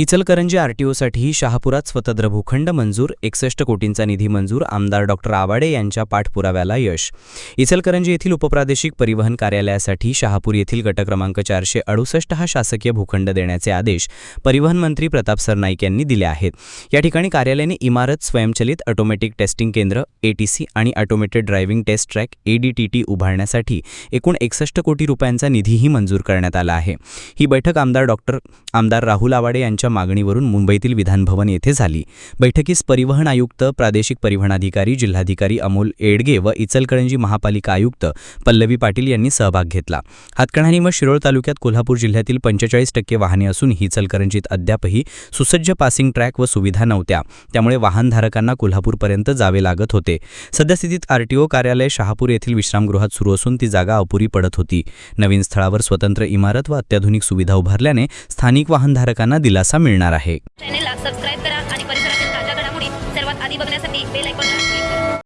इचलकरंजी आरटीओसाठी शहापुरात स्वतंत्र भूखंड मंजूर एकसष्ट कोटींचा निधी मंजूर आमदार डॉक्टर आवाडे यांच्या पाठपुराव्याला यश. इचलकरंजी येथील उपप्रादेशिक परिवहन कार्यालयासाठी शहापूर येथील गट क्रमांक चारशे अडुसष्ट हा शासकीय भूखंड देण्याचे आदेश परिवहन मंत्री प्रताप सरनाईक यांनी दिले आहेत. या ठिकाणी कार्यालयाने इमारत स्वयंचलित ऑटोमॅटिक टेस्टिंग केंद्र एटीसी आणि automated driving test track ADTT उभारण्यासाठी एकूण एकसष्ट कोटी रुपयांचा निधीही मंजूर करण्यात आला आहे. ही बैठक आमदार डॉक्टर आमदार राहुल आवाडे यांच्या मागणीवरून मुंबईतील विधानभवन येथे झाली. बैठकीस परिवहन आयुक्त प्रादेशिक परिवहनाधिकारी जिल्हाधिकारी अमोल एडगे व इचलकरंजी महापालिका आयुक्त पल्लवी पाटील यांनी सहभाग घेतला. हातकणानी व शिरोळ तालुक्यात कोल्हापूर जिल्ह्यातील पंचेचाळीस टक्के वाहने असून ही इचलकरंजीत अद्यापही सुसज्ज पासिंग ट्रॅक व सुविधा नव्हत्या. त्यामुळे वाहनधारकांना कोल्हापूरपर्यंत जावे लागत होते. सद्यस्थितीत आरटीओ कार्यालय शहापूर येथील विश्रामगृहात सुरू असून ती जागा अपुरी पडत होती. नवीन स्थळावर स्वतंत्र इमारत व अत्याधुनिक सुविधा उभारल्याने स्थानिक वाहनधारकांना दिलासा मिळणार आहे. चॅनेलला सबस्क्राईब करा आणि परिसरातील ताज्या घडामोडी सर्वात आधी बघण्यासाठी बेल आयकॉनला क्लिक करा